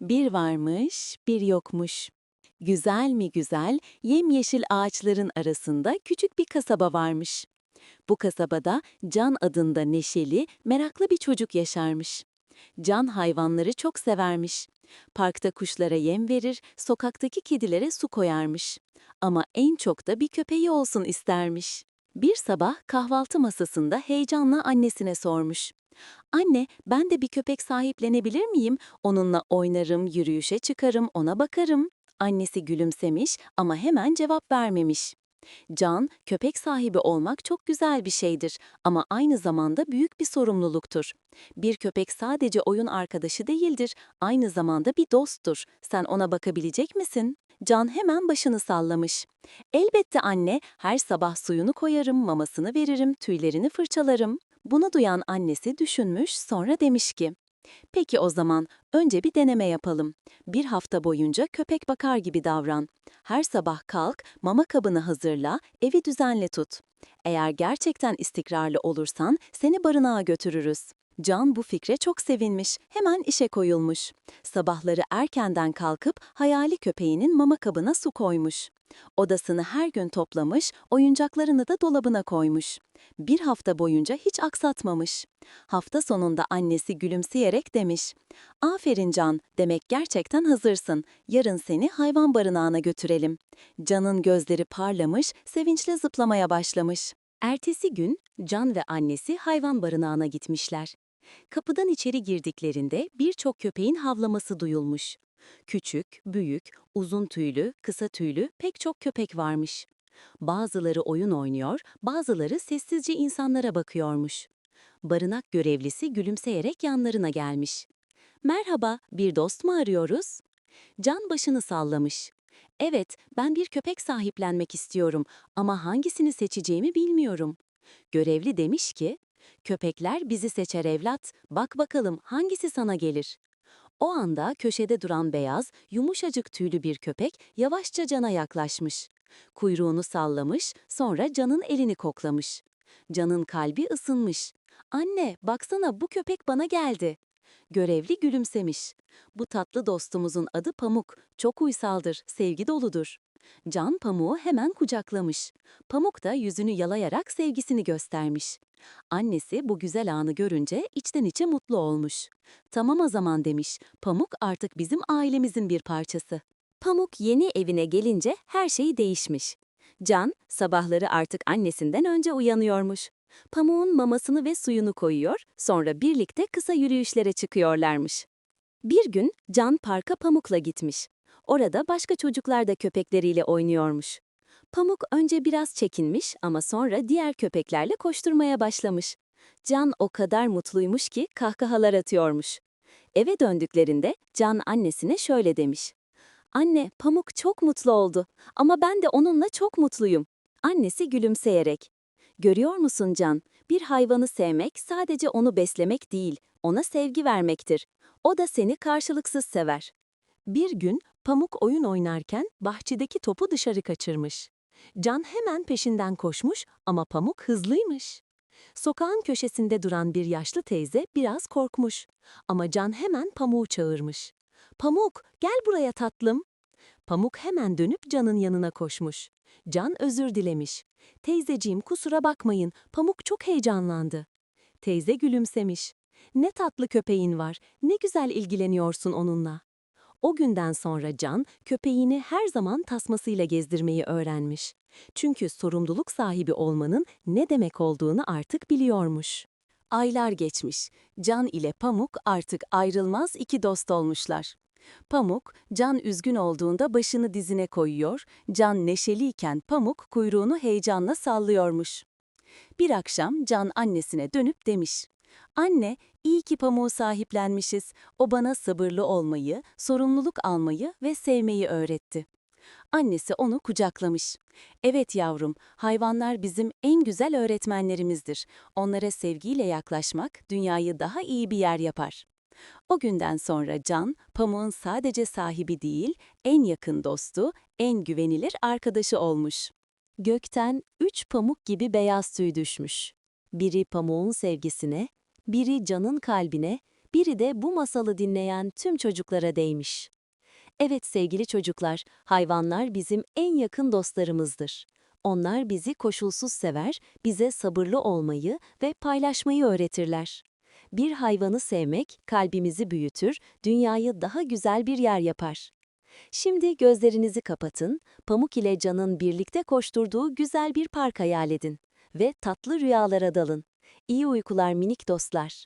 Bir varmış, bir yokmuş. Güzel mi güzel, yemyeşil ağaçların arasında küçük bir kasaba varmış. Bu kasabada Can adında neşeli, meraklı bir çocuk yaşarmış. Can hayvanları çok severmiş. Parkta kuşlara yem verir, sokaktaki kedilere su koyarmış. Ama en çok da bir köpeği olsun istermiş. Bir sabah kahvaltı masasında heyecanla annesine sormuş. Anne, ben de bir köpek sahiplenebilir miyim? Onunla oynarım, yürüyüşe çıkarım, ona bakarım. Annesi gülümsemiş ama hemen cevap vermemiş. Can, köpek sahibi olmak çok güzel bir şeydir ama aynı zamanda büyük bir sorumluluktur. Bir köpek sadece oyun arkadaşı değildir, aynı zamanda bir dosttur. Sen ona bakabilecek misin? Can hemen başını sallamış. Elbette anne, her sabah suyunu koyarım, mamasını veririm, tüylerini fırçalarım. Bunu duyan annesi düşünmüş, sonra demiş ki, Peki o zaman önce bir deneme yapalım. Bir hafta boyunca köpek bakar gibi davran. Her sabah kalk, mama kabını hazırla, evi düzenle tut. Eğer gerçekten istikrarlı olursan seni barınağa götürürüz. Can bu fikre çok sevinmiş, hemen işe koyulmuş. Sabahları erkenden kalkıp hayali köpeğinin mama kabına su koymuş. Odasını her gün toplamış, oyuncaklarını da dolabına koymuş. Bir hafta boyunca hiç aksatmamış. Hafta sonunda annesi gülümseyerek demiş, ''Aferin Can, demek gerçekten hazırsın. Yarın seni hayvan barınağına götürelim.'' Can'ın gözleri parlamış, sevinçle zıplamaya başlamış. Ertesi gün Can ve annesi hayvan barınağına gitmişler. Kapıdan içeri girdiklerinde birçok köpeğin havlaması duyulmuş. Küçük, büyük, uzun tüylü, kısa tüylü pek çok köpek varmış. Bazıları oyun oynuyor, bazıları sessizce insanlara bakıyormuş. Barınak görevlisi gülümseyerek yanlarına gelmiş. Merhaba, bir dost mu arıyoruz? Can başını sallamış. Evet, ben bir köpek sahiplenmek istiyorum ama hangisini seçeceğimi bilmiyorum. Görevli demiş ki, köpekler bizi seçer evlat, bak bakalım hangisi sana gelir? O anda köşede duran beyaz, yumuşacık tüylü bir köpek yavaşça Can'a yaklaşmış. Kuyruğunu sallamış, sonra Can'ın elini koklamış. Can'ın kalbi ısınmış. Anne, baksana bu köpek bana geldi. Görevli gülümsemiş. Bu tatlı dostumuzun adı Pamuk. Çok uysaldır, sevgi doludur. Can Pamuk'u hemen kucaklamış. Pamuk da yüzünü yalayarak sevgisini göstermiş. Annesi bu güzel anı görünce içten içe mutlu olmuş. Tamam o zaman demiş. Pamuk artık bizim ailemizin bir parçası. Pamuk yeni evine gelince her şey değişmiş. Can sabahları artık annesinden önce uyanıyormuş. Pamuk'un mamasını ve suyunu koyuyor, sonra birlikte kısa yürüyüşlere çıkıyorlarmış. Bir gün Can parka Pamuk'la gitmiş. Orada başka çocuklar da köpekleriyle oynuyormuş. Pamuk önce biraz çekinmiş ama sonra diğer köpeklerle koşturmaya başlamış. Can o kadar mutluymuş ki kahkahalar atıyormuş. Eve döndüklerinde Can annesine şöyle demiş. Anne, Pamuk çok mutlu oldu ama ben de onunla çok mutluyum. Annesi gülümseyerek. Görüyor musun Can? Bir hayvanı sevmek sadece onu beslemek değil, ona sevgi vermektir. O da seni karşılıksız sever. Bir gün Pamuk oyun oynarken bahçedeki topu dışarı kaçırmış. Can hemen peşinden koşmuş ama Pamuk hızlıymış. Sokağın köşesinde duran bir yaşlı teyze biraz korkmuş. Ama Can hemen Pamuk'u çağırmış. Pamuk, gel buraya tatlım. Pamuk hemen dönüp Can'ın yanına koşmuş. Can özür dilemiş. Teyzeciğim kusura bakmayın, Pamuk çok heyecanlandı. Teyze gülümsemiş. Ne tatlı köpeğin var, ne güzel ilgileniyorsun onunla. O günden sonra Can, köpeğini her zaman tasmasıyla gezdirmeyi öğrenmiş. Çünkü sorumluluk sahibi olmanın ne demek olduğunu artık biliyormuş. Aylar geçmiş. Can ile Pamuk artık ayrılmaz iki dost olmuşlar. Pamuk, Can üzgün olduğunda başını dizine koyuyor, Can neşeliyken Pamuk kuyruğunu heyecanla sallıyormuş. Bir akşam Can annesine dönüp demiş, Anne, iyi ki pamuğu sahiplenmişiz. O bana sabırlı olmayı, sorumluluk almayı ve sevmeyi öğretti. Annesi onu kucaklamış. Evet yavrum, hayvanlar bizim en güzel öğretmenlerimizdir. Onlara sevgiyle yaklaşmak dünyayı daha iyi bir yer yapar. O günden sonra Can, pamuğun sadece sahibi değil, en yakın dostu, en güvenilir arkadaşı olmuş. Gökten üç pamuk gibi beyaz tüy düşmüş. Biri pamuğun sevgisine, biri Can'ın kalbine, biri de bu masalı dinleyen tüm çocuklara değmiş. Evet sevgili çocuklar, hayvanlar bizim en yakın dostlarımızdır. Onlar bizi koşulsuz sever, bize sabırlı olmayı ve paylaşmayı öğretirler. Bir hayvanı sevmek kalbimizi büyütür, dünyayı daha güzel bir yer yapar. Şimdi gözlerinizi kapatın, Pamuk ile Can'ın birlikte koşturduğu güzel bir park hayal edin ve tatlı rüyalara dalın. İyi uykular minik dostlar.